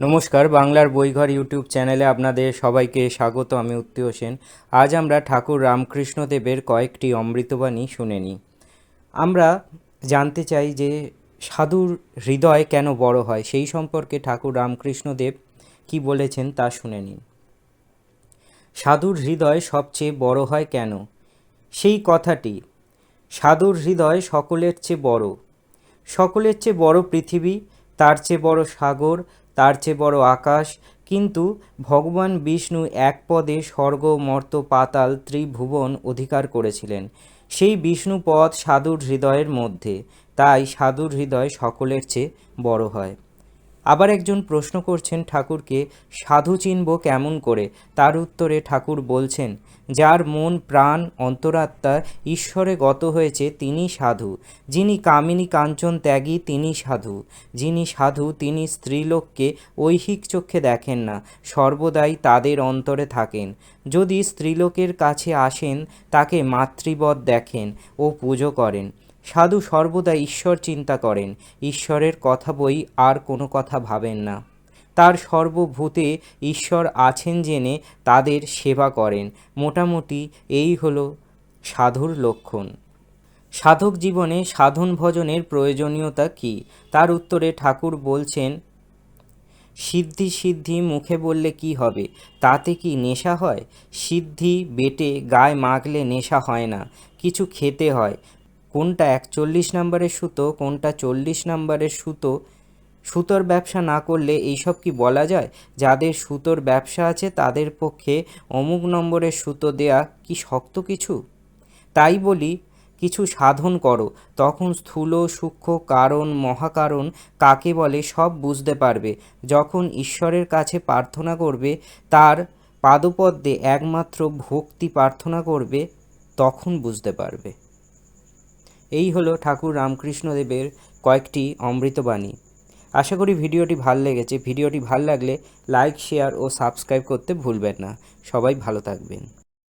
নমস্কার, বাংলার বইঘর ইউটিউব চ্যানেলে আপনাদের সবাইকে স্বাগত, আমি উত্তীয় সেন। আজ আমরা ঠাকুর রামকৃষ্ণদেবের কয়েকটি অমৃতবাণী শুনে নিই। আমরা জানতে চাই যে সাধুর হৃদয় কেন বড় হয়, সেই সম্পর্কে ঠাকুর রামকৃষ্ণদেব কি বলেছেন তা শুনে নিন। সাধুর হৃদয় সবচেয়ে বড় হয় কেন? সেই কথাটি, সাধুর হৃদয় সকলের চেয়ে বড়। সকলের চেয়ে বড় পৃথিবী তার চেয়ে বড় সাগর, তার চেয়ে বড় আকাশ, কিন্তু ভগবান বিষ্ণু এক পদে স্বর্গ, মর্ত, পাতাল, ত্রিভুবন অধিকার করেছিলেন। সেই বিষ্ণু পদ সাধুর হৃদয়ের মধ্যে, তাই সাধুর হৃদয় সকলের চেয়ে বড় হয়। আবার একজন প্রশ্ন করছেন ঠাকুরকে, সাধু চিনব কেমন করে? তার উত্তরে ঠাকুর বলছেন, যার মন, প্রাণ, অন্তরাত্মা ঈশ্বরে গত হয়েছে তিনি সাধু। যিনি কামিনী কাঞ্চন ত্যাগী তিনি সাধু। যিনি সাধু তিনি স্ত্রীলোককে ঐহিক চক্ষে দেখেন না, সর্বদাই তাদের অন্তরে থাকেন। যদি স্ত্রীলোকের কাছে আসেন, তাকে মাতৃবৎ দেখেন ও পুজো করেন। সাধু সর্বদা ঈশ্বর চিন্তা করেন, ঈশ্বরের কথা বই আর কোনো কথা ভাবেন না। তার সর্বভূতে ঈশ্বর আছেন জেনে তাদের সেবা করেন। মোটামুটি এই হলো সাধুর লক্ষণ। সাধক জীবনে সাধন ভজনের প্রয়োজনীয়তা কী? তার উত্তরে ঠাকুর বলছেন, সিদ্ধি সিদ্ধি মুখে বললে কি হবে? তাতে কি নেশা হয়? সিদ্ধি বেটে গায়ে মাখলে নেশা হয় না। কিছু খেতে হয়। কোনটা একচল্লিশ নম্বরের সুতো, কোনটা চল্লিশ নম্বরের সুতো? সুতোর ব্যবসা না করলে এইসব কি বলা যায়? যাদের সুতোর ব্যবসা আছে তাদের পক্ষে অমুক নম্বরের সুতো দেয়া কি শক্ত কিছু? তাই বলি, কিছু সাধন করো। তখন স্থূল, সূক্ষ্ম কারণ, মহাকারণ কাকে বলে সব বুঝতে পারবে। যখন ঈশ্বরের কাছে প্রার্থনা করবে, তার পাদপদ্মে একমাত্র ভক্তি প্রার্থনা করবে, তখন বুঝতে পারবে। এই হলো ঠাকুর রামকৃষ্ণদেবের কয়েকটি অমৃতবাণী। আশা করি ভিডিওটি ভালো লেগেছে। ভিডিওটি ভালো লাগলে লাইক, শেয়ার ও সাবস্ক্রাইব করতে ভুলবেন না। সবাই ভালো থাকবেন।